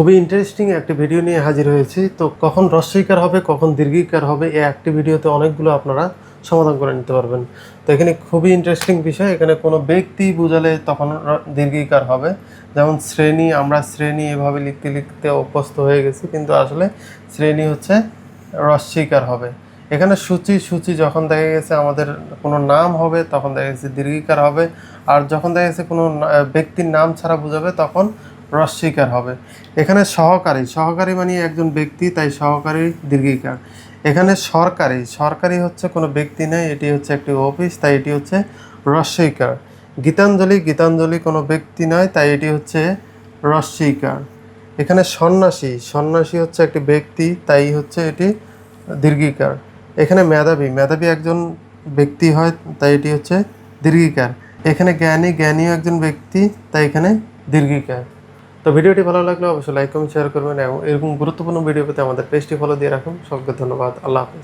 খুবই ইন্টারেস্টিং একটি ভিডিও নিয়ে হাজির হয়েছি। তো কখন রস্বইকার হবে, কখন দীর্ঘিকার হবে, এই একটি ভিডিওতে অনেকগুলো আপনারা সমাধান করে নিতে পারবেন। তো এখানে খুবই ইন্টারেস্টিং বিষয়, এখানে কোনো ব্যক্তি বোঝালে তখন দীর্ঘিকার হবে। যেমন শ্রেণি, আমরা শ্রেণি এভাবে লিখতে লিখতে অভ্যস্ত হয়ে গেছি, কিন্তু আসলে শ্রেণি হচ্ছে রস্বইকার হবে। এখানে সূচি সূচি যখন দেখা গেছে আমাদের কোনো নাম হবে, তখন দেখা গেছে দীর্ঘিকার হবে। আর যখন দেখা গেছে কোনো ব্যক্তির নাম ছাড়া বোঝাবে, তখন রস্বীকার হবে। এখানে সহকারী সহকারী মানে একজন ব্যক্তি, তাই সহকারী দীর্ঘিকার। এখানে সরকারি সরকারি হচ্ছে কোনো ব্যক্তি নেই, এটি হচ্ছে একটি অফিস, তাই এটি হচ্ছে রস্বীকার গীতাঞ্জলি গীতাঞ্জলি কোনো ব্যক্তি নয়, তাই এটি হচ্ছে রস্বীকার এখানে সন্ন্যাসী সন্ন্যাসী হচ্ছে একটি ব্যক্তি, তাই হচ্ছে এটি দীর্ঘিকার। এখানে মেধাবী মেধাবী একজন ব্যক্তি হয়, তাই এটি হচ্ছে দীর্ঘিকার। এখানে জ্ঞানী, জ্ঞানীও একজন ব্যক্তি, তাই এখানে দীর্ঘিকার। তো ভিডিওটি ভালো লাগলে অবশ্যই লাইক কমেন্ট শেয়ার করবেন এবং এরকম গুরুত্বপূর্ণ ভিডিও পেতে আমাদের পেজটি ফলো দিয়ে রাখুন। সবকে ধন্যবাদ। আল্লাহ হাফিজ।